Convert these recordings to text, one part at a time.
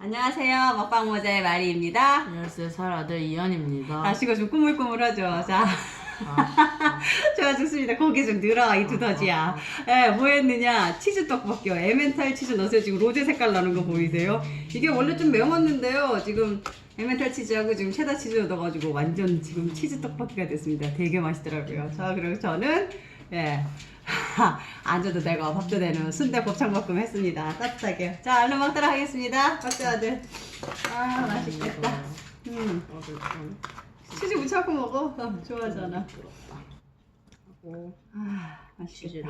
안녕하세요. 먹방 모자의 마리입니다. 안녕하세요. 살아들 이현입니다. 아시고 좀 꾸물꾸물하죠. 자, 아, 좋아 좋습니다. 고기 좀 늘어 이 두더지야. 예, 뭐 했느냐? 치즈 떡볶이요. 에멘탈 치즈 넣어서 지금 로제 색깔 나는 거 보이세요? 이게 원래 좀 매웠는데요. 지금 에멘탈 치즈하고 지금 체다 치즈 넣어가지고 완전 지금 치즈 떡볶이가 됐습니다. 되게 맛있더라고요. 자, 그리고 저는 예. 앉아도 되고 밥도 되는 순대 곱창볶음 했습니다. 따뜻하게. 자, 얼른 먹도록 하겠습니다. 박수 아들. 아, 맛있겠다. 음, 치즈 무쳐갖고 먹어. 어, 좋아하잖아. 아, 맛있겠다.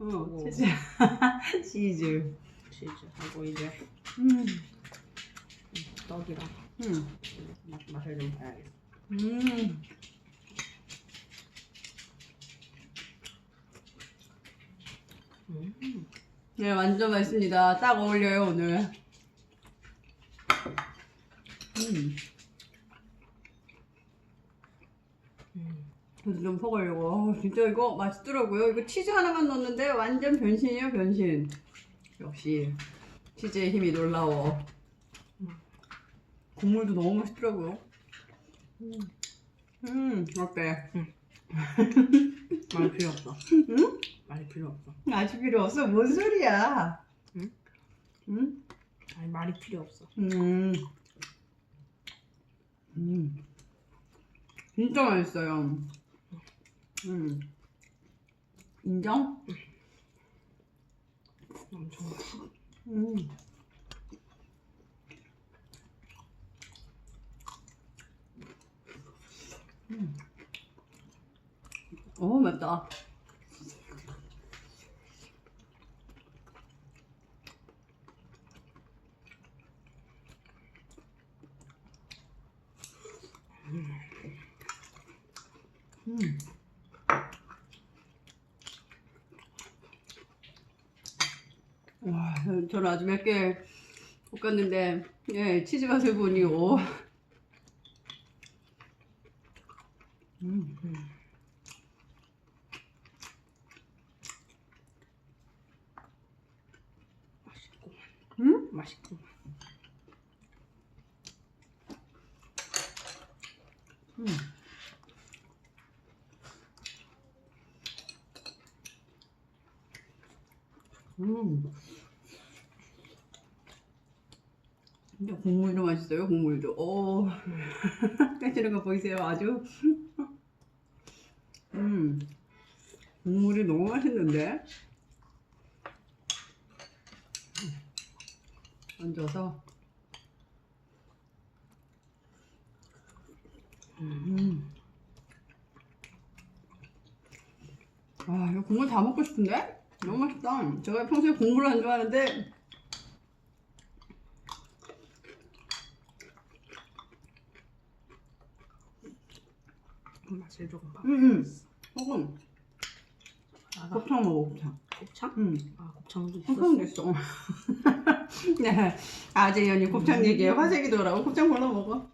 어, 치즈. 치즈. 치즈 하고 이제 음, 떡이랑 음, 맛, 맛을 좀 봐야겠어. 음. 네, 완전 맛있습니다. 딱 어울려요, 오늘. 음, 음. 저도 좀 퍼가려고. 어, 진짜 이거 맛있더라고요. 이거 치즈 하나만 넣었는데 완전 변신이에요, 변신. 역시 치즈의 힘이 놀라워. 국물도 너무 맛있더라고요. 음, 어때? 말 필요 없어. 응? 말 필요 없어. 아직 필요 없어. 뭔 소리야? 응? 응? 아니 말이 필요 없어. 음. 음. 진짜 맛있어요. 음. 인정? 엄청 맛있어. 음. 음. 오, 맵다. 음. 와, 저는 아주 몇 개 볶았는데, 예, 치즈 맛을 보니, 오. 음, 맛있고 음? 맛있고. 음. 음. 근데 국물도 맛있어요, 국물도. 오. 깨지는 거 보이세요? 아주. 음. 국물이 너무 맛있는데? 얹어서. 음. 아, 이거 국물 다 먹고 싶은데? 너무 맛있다. 제가 평소에 국물을 안 좋아하는데, 맛을 조금 봐. 응, 응. 소금. 아가 곱창 먹어, 곱창. 곱창? 응. 아 곱창도 곱창도 있었어. 있어. 네. 아재 연이 곱창 얘기해. 화색이 돌아고 곱창 골라 먹어.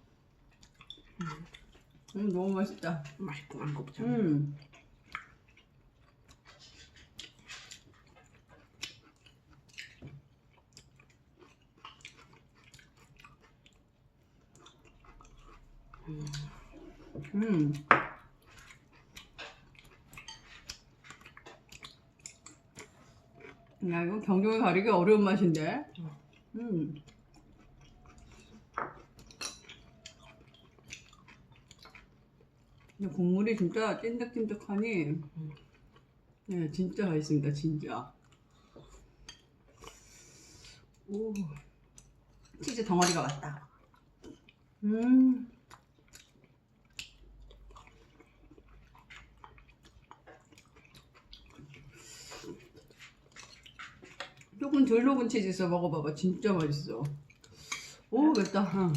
음, 너무 맛있다. 맛있구만 곱창. 음. 음. 야, 이거 경종을 가리기 어려운 맛인데. 음. 근데 국물이 진짜 찐득찐득하니, 네, 진짜 맛있습니다, 진짜. 오, 치즈 덩어리가 왔다. 음. 조금 덜 녹은 치즈 있어 먹어봐봐 진짜 맛있어 오 맵다 어.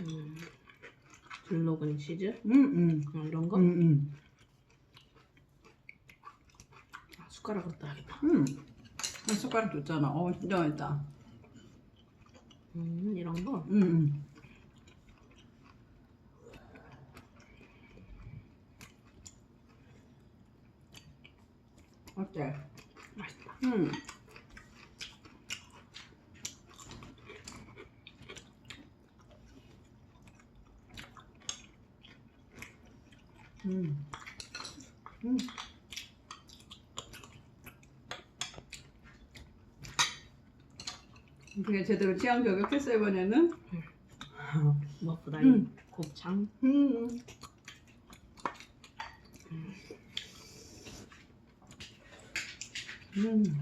음. 블로그는 치즈? 음 음 어, 이런 거? 음 음 아, 숟가락으로 따야겠다. 음. 숟가락 줬잖아 어 진짜 맛있다 음, 이런 거? 음 음 어때? 맛있다. 음. 음. 음. 그게 제대로 취향 저격했어요 이번에는. 무엇보다 음. 이 곱창. 음. 음.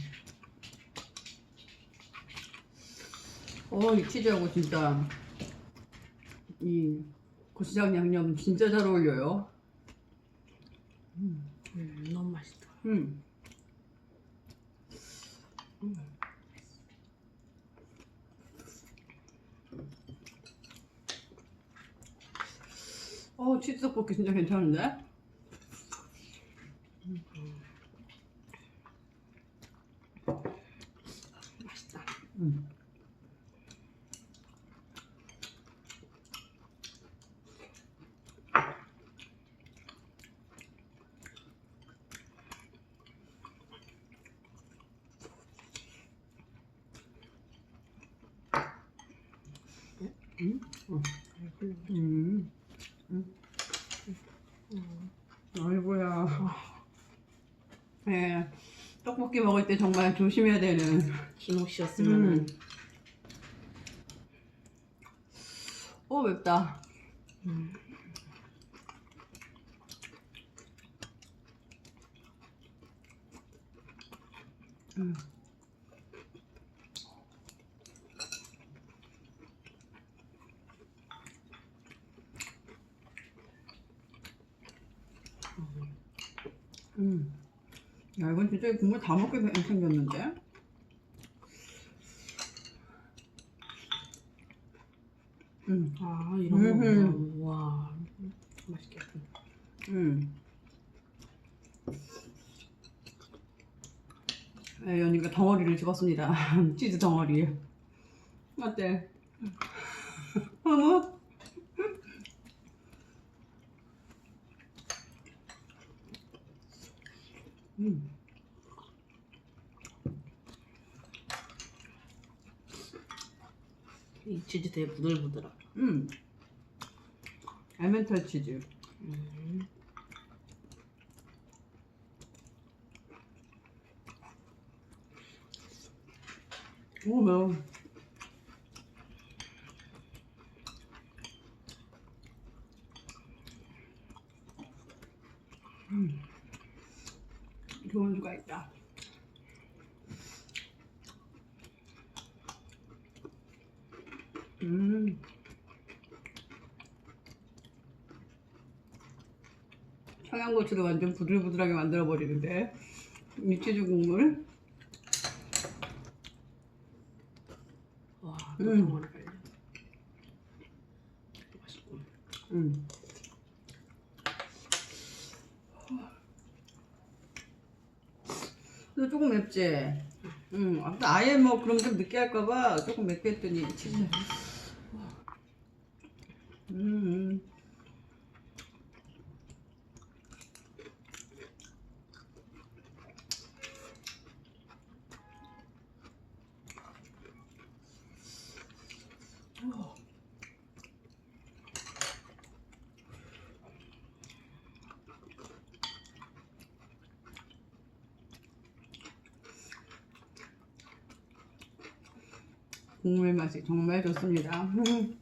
어, 이 치즈하고 진짜 이 고추장 양념 진짜 잘 어울려요. 음, 너무 맛있다. 음. 어, 치즈 떡볶이 진짜 괜찮은데? 음. 음. 음. 음. 음. 아이고야. 예. 떡볶이 먹을 때 정말 조심해야 되는. 흰 옷이었으면은 음. 어, 맵다. 음. 음. 음. 야, 이건 진짜 국물 다 먹게 생- 생겼는데? 음. 아 이런 음흠. 거. 와 맛있겠다. 음. 네, 연이가 덩어리를 집었습니다. 치즈 덩어리. 어때? 어머? 음. 이 치즈 되게 부들부들하. 음. 알멘탈 치즈. 음. 오, 매워. 음. 좋은 수가 있다. 음. 청양 고추도 완전 부들부들하게 만들어 버리는데 이 치즈 국물. 와, 음. 갈려. 맛있고. 음. 근데 조금 맵지? 응. 아까 아예 뭐 그럼 좀 느끼할까봐 조금 맵게 했더니 치즈. 음. 국물 맛이 정말 좋습니다. 음.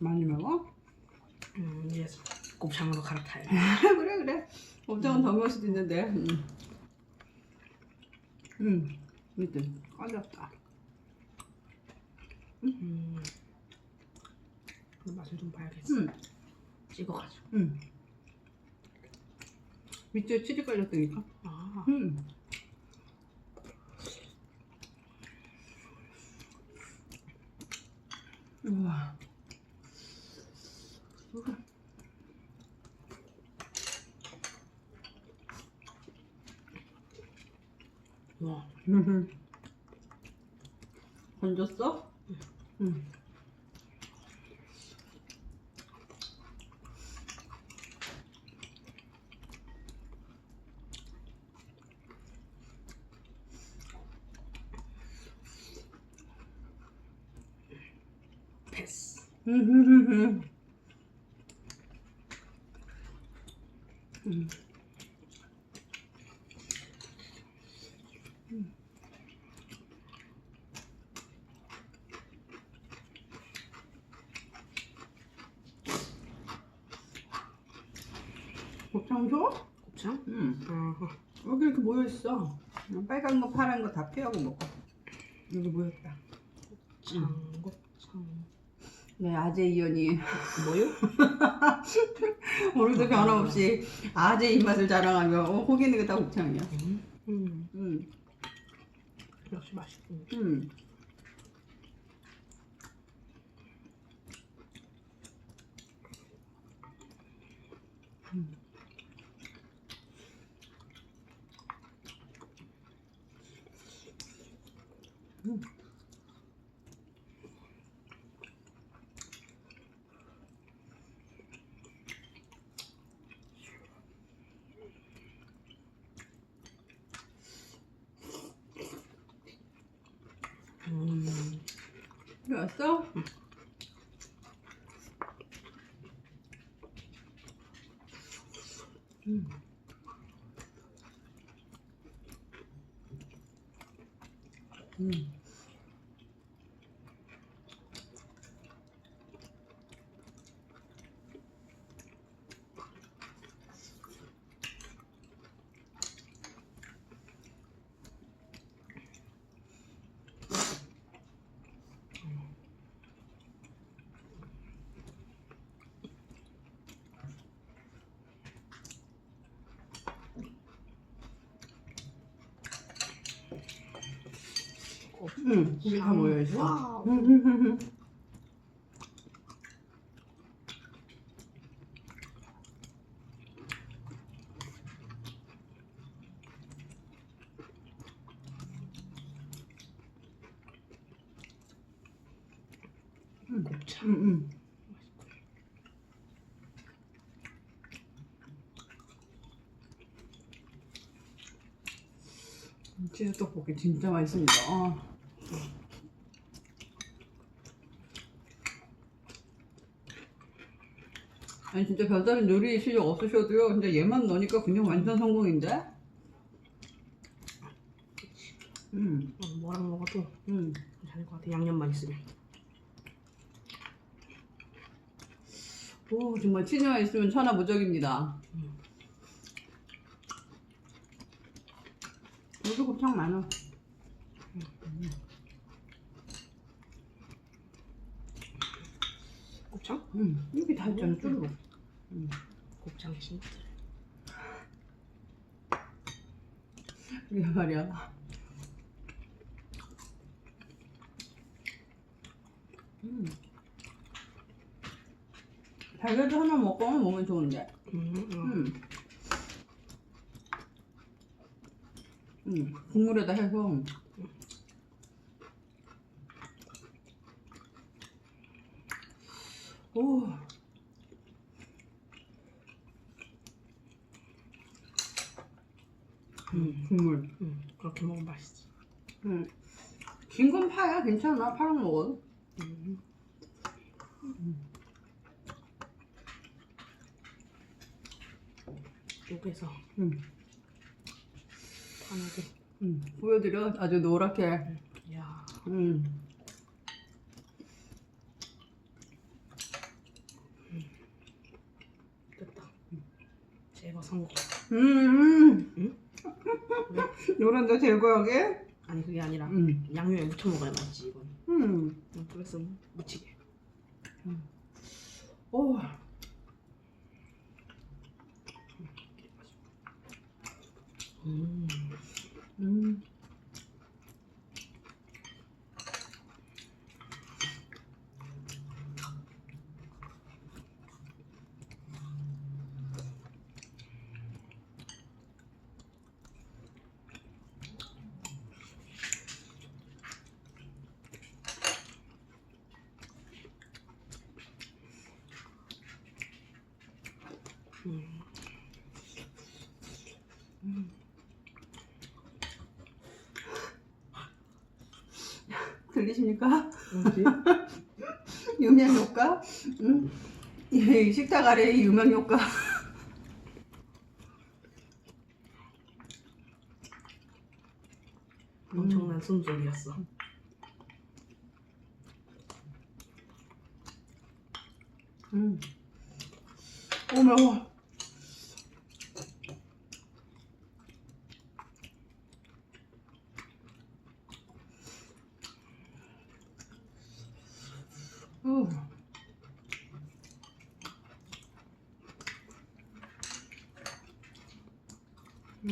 많이 매워? 음, 이제 곱창으로 갈아타요. 그래 그래. 곱창은 더 매울 수도 있는데. 음. 음. 밑에 까졌다. 음. 그 맛을 좀 봐야겠어. 음. 찍어가지고. 음. 밑에 치즈 깔렸으니까. 아, 음. 우와. 와, 건졌어? 응. 패스. 음. 곱창 줘? 곱창? 응. 아하. 여기 이렇게 모여있어. 빨간 거, 파란 거 다 피하고 먹어. 여기 모였다. 곱창, 곱창. 네, 아재 이연이. 뭐요? 오늘도 변함없이 아재 입맛을 자랑하며 어, 거기 있는 게다 곱창이야. 음, 음, 응, 역시 맛있군. 응. 음, 왔어? 음. 음. 응, 고기 다 모여 있어. 와우. 응, 곱창. 응, 응. 치즈 떡볶이 진짜 맛있습니다. 아. 아니 진짜 별다른 요리 실력 없으셔도요. 진짜 얘만 넣으니까 그냥 완전 성공인데. 음, 어, 뭐랑 먹어도 음. 괜찮을 것 같아. 양념만 있으면. 오 정말 치즈만 있으면 천하무적입니다. 여기 곱창 많아. 곱창? 음, 여기 다 있잖아 쭈루룩. 음. 곱창의 신들. 이게 말이야. 음. 달걀도 하나 먹고 먹으면 좋은데. 음, 음. 음. 음, 국물에다 해서. 오. 음, 국물. 음, 그렇게 먹으면 맛있지. 음. 긴건 파야 괜찮아. 파랑 먹어도. 음. 요게서 음. 파내고. 음. 보여드려. 아주 노랗게. 야, 음. 됐다. 제거 성공. 음. 응? 노란자 제거하게. 아니 그게 아니라 음. 양념에 묻혀 먹어야 맛있지 이건. 음. 음, 그래서 묻히게. 오. 음. 음. 들리십니까? 뭐지? 유명 효과? 응? 이 식탁 아래의 유명 효과. 엄청난 숨소리였어. 음. 오매워. 음. 음,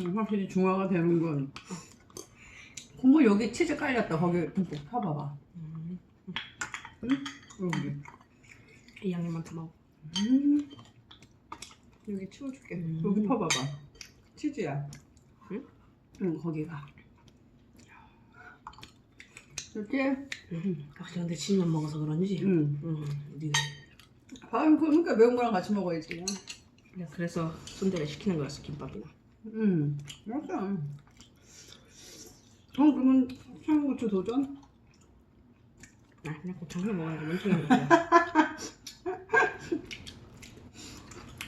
확실히 중화가 되는군. 국물 여기 치즈 깔렸다. 거기 듬뿍 파봐봐. 음. 응? 여기. 이 양념만 더 먹어. 음. 여기 치워줄게. 음. 여기 퍼봐봐. 치즈야. 응? 응, 거기가. 이렇게. 음. 확실히 근데 진만 먹어서 그런지. 응. 음. 네. 밥은 그러니까 매운 거랑 같이 먹어야지. 그냥 그래서 순대를 시키는 거였어 김밥이나. 응. 맞아. 어, 그러면 청양고추 도전? 아 그냥 먹으라고 엄청 먹었어.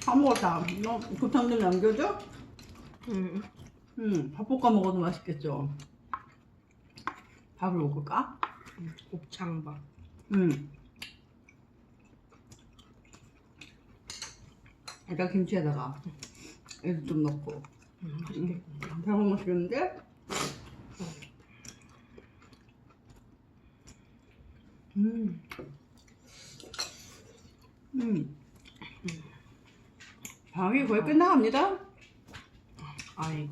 다 먹었다. 너 고창들 남겨줘? 음. 응. 밥 볶아 먹어도 맛있겠죠? 밥을 먹을까? 음. 곱창밥. 응. 일단 김치에다가 애도 좀 넣고. 음. 맛있게. 배고 맛있겠는데? 음. 음. 방이 거의 끝나갑니다. 아이.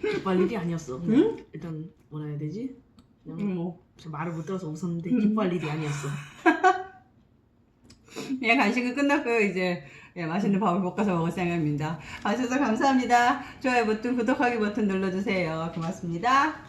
기뻐할 일이 아니었어. 그냥 응? 일단 뭐라 해야 되지? 그냥 음, 뭐. 저 말을 못 들어서 웃었는데 기뻐할 일이 아니었어. 예, 간식은 끝났고요. 이제 예, 맛있는 밥을 볶아서 먹을 생각입니다. 봐주셔서 감사합니다. 좋아요 버튼, 구독하기 버튼 눌러주세요. 고맙습니다.